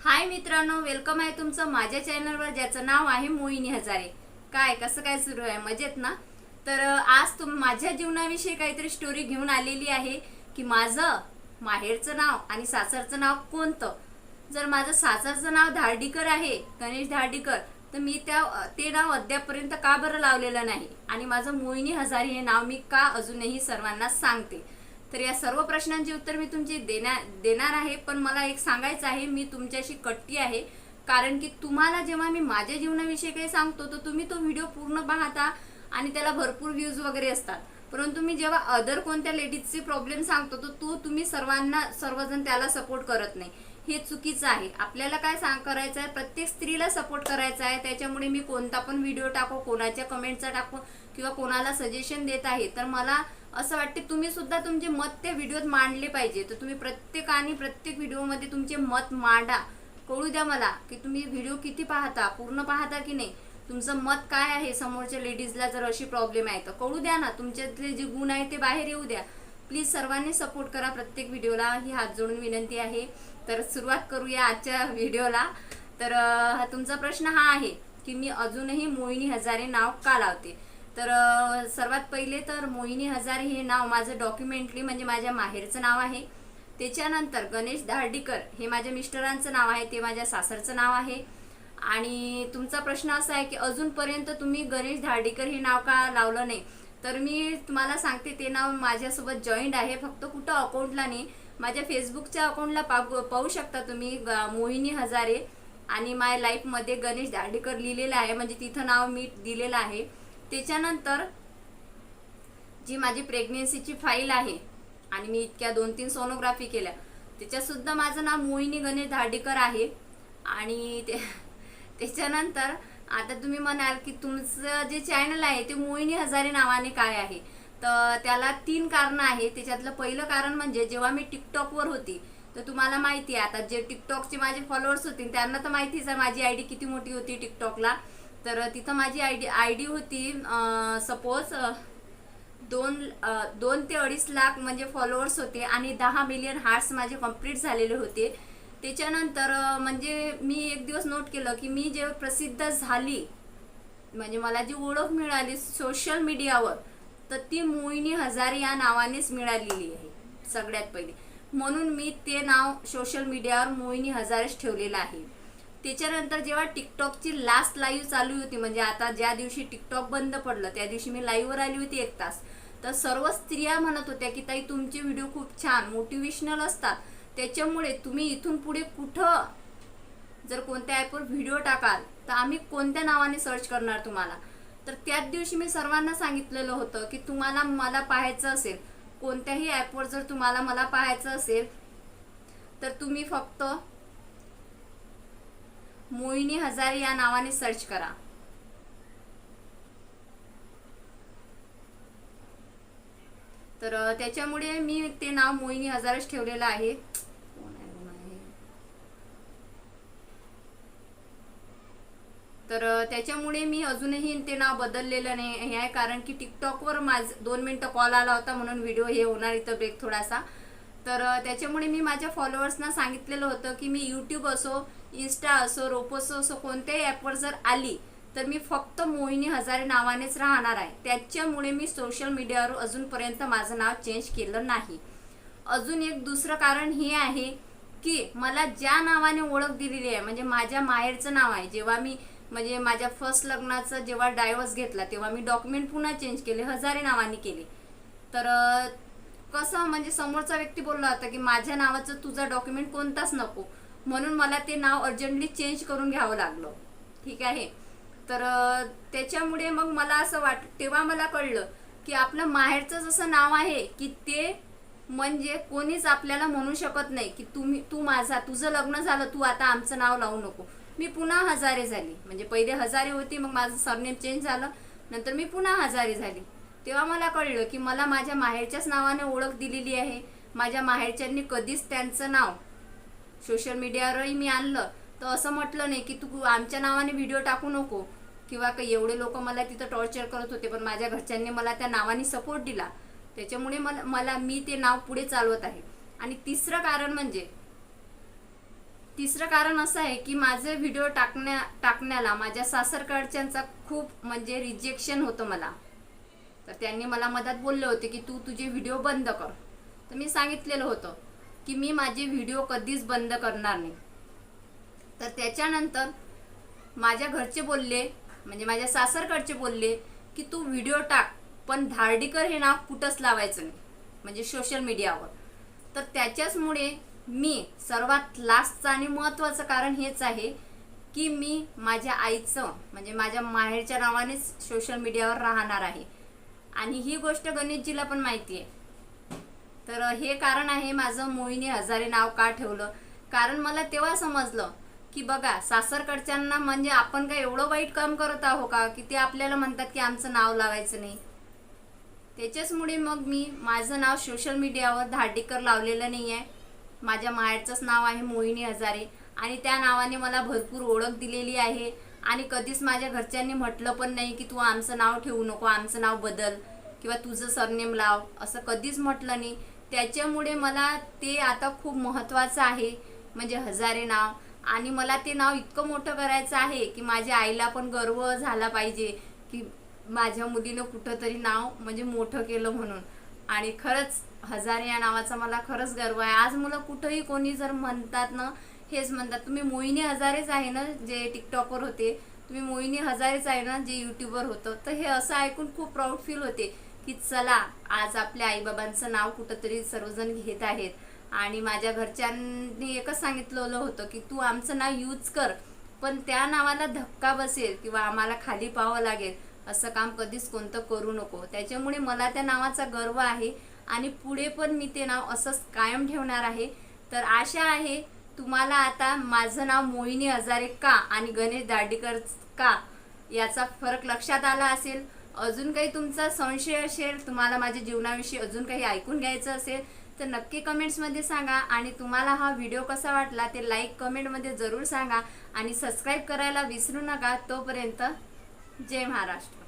हाय मित्रांनो वेलकम आहे तुमचं माझ्या चॅनलवर ज्याचं नाव आहे मोहिनी हजारे. काय कसं काय सुरू आहे? मजेत ना? तर आज तुम माझ्या जीवनाविषयी काहीतरी स्टोरी घेऊन आलेली आहे की माझं माहेरचं नाव आणि सासरचं नाव कोणतं? जर माझं सासरचं नाव धार्डीकर आहे गणेश धार्डीकर तर मी त्या ते नाव अद्यापपर्यंत का बरं लावलेलं नाही? आणि माझं मोहिनी हजारे हे नाव मी का अजूनही सर्वांना सांगते? तर या सर्व प्रश्नांची उत्तर मी तुमची देणार देणार आहे पण मला एक सांगायचं आहे मी तुमच्याशी कट्टी आहे. कारण की तुम्हाला जेव्हा मी माझ्या जीवनाविषयी काही सांगतो तर तुम्ही तो व्हिडिओ पूर्ण पाहता आणि त्याला भरपूर व्ह्यूज वगैरे असतात. परंतु मी जेव्हा अदर कोणत्या लेडीजचे प्रॉब्लेम सांगतो तर तो तुम्ही सर्वांना सर्वजण त्याला सपोर्ट करत नाही. हे चुकीचं आहे. आपल्याला काय सांग करायचं आहे? प्रत्येक स्त्रीला सपोर्ट करायचा आहे. त्याच्यामुळे मी कोणता पण व्हिडिओ टाको कोणाच्या कमेंटचा टाको किंवा कोणाला सजेशन देत आहे तर मला असं वाटते तुम्ही सुद्धा तुमचे मत त्या व्हिडिओत मांडले पाहिजे. तर तुम्ही प्रत्येकाने प्रत्येक व्हिडिओमध्ये तुमचे मत मांडा. कळू द्या मला की तुम्ही व्हिडिओ किती पाहता पूर्ण पाहता की नाही? तुमचं मत काय आहे समोरच्या लेडीजला जर अशी प्रॉब्लेम आहे तर कळू द्या ना तुमच्यातले जे गुण आहे ते बाहेर येऊ द्या. प्लीज सर्वांनी सपोर्ट करा प्रत्येक व्हिडिओला ही हात जोडून विनंती आहे. तर सुरुवात करूया आजच्या व्हिडिओला तर हा तुमचा प्रश्न हा आहे की मी अजूनही मोहिनी हजारे नाव का लावते? तर सर्वात पहिले तर मोहिनी हजारे हे नाव माझं डॉक्युमेंटली म्हणजे माझ्या माहेरचं नाव आहे. त्याच्यानंतर गणेश धार्डीकर हे माझ्या मिस्टरांचं नाव आहे ते माझ्या सासरचं नाव आहे. आणि तुमचा प्रश्न असा आहे की अजूनपर्यंत तुम्ही गणेश धार्डीकर हे नाव का लावलं नाही? तर मी तुम्हाला सांगते ते नाव माझ्यासोबत जॉईंट आहे. फक्त कुठं अकाउंटला नाही माझ्या फेसबुकच्या अकाउंटला पाहू पाहू शकता तुम्ही ग- मोहिनी हजारे. आणि माय लाईफमध्ये गणेश धार्डीकर लिहिलेलं आहे. म्हणजे तिथं नाव मी दिलेलं आहे. त्याच्यानंतर जी माझी प्रेग्नेन्सीची फाईल आहे आणि मी इतक्या दोन तीन सोनोग्राफी केल्या त्याच्यासुद्धा माझं नाव मोहिनी गणेश धाडीकर आहे. आणि ते त्याच्यानंतर आता तुम्ही म्हणाल की तुमचं जे चॅनल आहे ते मोहिनी हजारे नावाने काय आहे? तर त्याला तीन कारणं आहे त्याच्यातलं पहिलं कारण म्हणजे जेव्हा मी टिकटॉकवर होती तर तुम्हाला माहिती आहे आता जे टिकटॉकचे माझे फॉलोअर्स होते त्यांना तर माहितीच आहे माझी आय डी किती मोठी होती टिकटॉकला तर तिथं माझी आय डी आय डी होती सपोज दोन दोन ते अडीच लाख म्हणजे फॉलोअर्स होते आणि दहा मिलियन हार्ट्स माझे कंप्लीट झालेले होते. त्याच्यानंतर म्हणजे मी एक दिवस नोट केलं की मी जेव्हा प्रसिद्ध झाली म्हणजे मला जी ओळख मिळाली सोशल मीडियावर तर ती मोहिनी हजारे या नावानेच मिळालेली आहे सगळ्यात पहिले. म्हणून मी ते नाव सोशल मीडियावर मोहिनी हजारेच ठेवलेलं आहे. त्याच्यानंतर जेव्हा टिकटॉकची लास्ट लाईव्ह चालू होती म्हणजे आता ज्या दिवशी टिकटॉक बंद पडलं त्या दिवशी मी लाईव्हवर आली होती एक तास. तर सर्व स्त्रिया म्हणत होत्या की ताई तुमचे व्हिडिओ खूप छान मोटिवेशनल असतात. त्याच्यामुळे तुम्ही इथून पुढे कुठं जर कोणत्या ॲपवर व्हिडिओ टाकाल तर आम्ही कोणत्या नावाने सर्च करणार तुम्हाला? तर त्याच दिवशी मी सर्वांना सांगितलेलं होतं की तुम्हाला मला पाहायचं असेल कोणत्याही ॲपवर जर तुम्हाला मला पाहायचं असेल तर तुम्ही फक्त मोहिनी हजारे या नावाने सर्च करा. तर त्याच्यामुळे मी ते नाव मोहिनी हजारच ठेवलेलं आहे. तर त्याच्यामुळे मी अजूनही ते नाव बदललेलं नाही. हे आहे कारण की टिकटॉकवर माझ दोन मिनटं कॉल आला होता म्हणून व्हिडिओ हे होणार इथं ब्रेक थोडासा. तर त्याच्यामुळे मी माझ्या फॉलोअर्सना सांगितलेलं होतं की मी यूट्यूब असो इन्स्टा असो रोपोसो असो कोणत्याही ॲपवर जर आली तर मी फक्त मोहिनी हजारे नावानेच राहणार आहे. त्याच्यामुळे मी सोशल मीडियावर अजूनपर्यंत माझं नाव चेंज केलं नाही. अजून एक दुसरं कारण हे आहे की मला ज्या नावाने ओळख दिलेली आहे म्हणजे माझ्या माहेरचं नाव आहे जेव्हा मी म्हणजे माझ्या फर्स्ट लग्नाचं जेव्हा डायव्हर्स घेतला तेव्हा मी डॉक्युमेंट पुन्हा चेंज केले हजारे नावाने केले. तर कसं म्हणजे समोरचा व्यक्ती बोलला होता की माझ्या नावाचं तुझा डॉक्युमेंट कोणताच नको. म्हणून मला ते नाव अर्जंटली चेंज करून घ्यावं लागलं. ठीक आहे? तर त्याच्यामुळे मग मला असं वाट तेव्हा मला कळलं की आपलं माहेरचं जसं नाव आहे की ते म्हणजे कोणीच आपल्याला म्हणू शकत नाही की तुम्ही तू माझा तुझं लग्न झालं तू आता आमचं नाव लावू नको. मी पुन्हा हजारे झाली. म्हणजे पहिले हजारे होती मग माझं सरनेम चेंज झालं. नंतर मी पुन्हा हजारे झाली. तेव्हा मला कळलं की मला माझ्या माहेरच्याच नावाने ओळख दिलेली आहे. माझ्या माहेरच्यांनी कधीच त्यांचं नाव सोशल मीडियावरही मी आणलं. तर असं म्हटलं नाही की तू आमच्या नावाने व्हिडिओ टाकू नको. किंवा काही एवढे लोक मला तिथं टॉर्चर करत होते पण माझ्या घरच्यांनी मला त्या नावाने सपोर्ट दिला. त्याच्यामुळे मला मला मी ते नाव पुढे चालवत आहे. आणि तिसरं कारण म्हणजे तिसरं कारण असं आहे की माझे व्हिडिओ टाकण्या टाकण्याला माझ्या सासरकडच्यांचा खूप म्हणजे रिजेक्शन होतं मला. तर त्यांनी मला मधात बोलले होते की तू तुझे व्हिडिओ बंद कर. तर मी सांगितलेलं होतं की मी माझे व्हिडिओ कधीच बंद करणार नाही. तर त्याच्यानंतर माझ्या घरचे बोलले म्हणजे माझ्या सासरकडचे बोलले की तू व्हिडिओ टाक पण धार्डीकर हे नाव कुठंच लावायचं नाही म्हणजे सोशल मीडियावर तर त्याच्याचमुळे मी सर्वात लास्टचं आणि महत्त्वाचं कारण हेच आहे की मी माझ्या आईचं म्हणजे माझ्या माहेरच्या नावानेच सोशल मीडियावर राहणार आहे. आणि ही गोष्ट गणेशजीला पण माहिती आहे. तर हे कारण आहे माझं मोहिनी हजारे नाव का ठेवलं? कारण मला तेव्हा समजलं की बघा सासरकडच्यांना म्हणजे आपण काय एवढं वाईट काम करत आहो का? की ते आपल्याला म्हणतात की आमचं नाव लावायचं नाही. त्याच्याचमुळे मग मी माझं नाव सोशल मीडियावर धाडेकर लावलेलं नाही आहे माझ्या माहेरचंच नाव आहे मोहिनी हजारे. आणि त्या नावाने मला भरपूर ओळख दिलेली आहे. आणि कधीच माझ्या घरच्यांनी म्हटलं पण नाही की तू आमचं नाव ठेवू नको आमचं नाव बदल किंवा तुझं सरनेम लाव असं कधीच म्हटलं नाही. त्याच्यामुळे मला ते आता खूप महत्त्वाचं आहे म्हणजे हजारे नाव. आणि मला ते नाव इतकं मोठं करायचं आहे की माझ्या आईला पण गर्व झाला पाहिजे की माझ्या मुलीनं कुठंतरी नाव म्हणजे मोठं केलं म्हणून. आणि खरंच हजारे या नावाचा मला खरंच गर्व आहे. आज मुलं कुठंही कोणी जर म्हणतात ना हेच म्हणतात. तुम्ही मोहिनी हजारेच आहे ना जे टिकटॉकवर होते तुम्ही मोहिनी हजारेच आहे ना जे यूट्यूबवर होतं. तर हे असं ऐकून खूप प्राऊड फील होते की चला आज आपल्या आईबाबांचं नाव कुठंतरी सर्वजण घेत आहेत. आणि माझ्या घरच्यांनी एकच सांगितलेलं होतं की तू आमचं नाव यूज कर पण त्या नावाला धक्का बसेल किंवा आम्हाला खाली पाहावं लागेल. असं काम कधीच कोणतं करू नको. त्याच्यामुळे मला त्या नावाचा गर्व आहे. आणि पुढे पण मी ते नाव असंच कायम ठेवणार आहे. तर आशा आहे तुम्हाला आता माझं नाव मोहिनी हजारे का आणि गणेश दाडीकर का याचा फरक लक्षात आला असेल. अजून काही तुमचा संशय असेल तुम्हाला माझ्या जीवनाविषयी अजून काही ऐकून घ्यायचं असेल तर नक्की कमेंट्समध्ये सांगा. आणि तुम्हाला हा व्हिडिओ कसा वाटला ते लाईक कमेंटमध्ये जरूर सांगा. आणि सबस्क्राईब करायला विसरू नका तोपर्यंत जय महाराष्ट्र.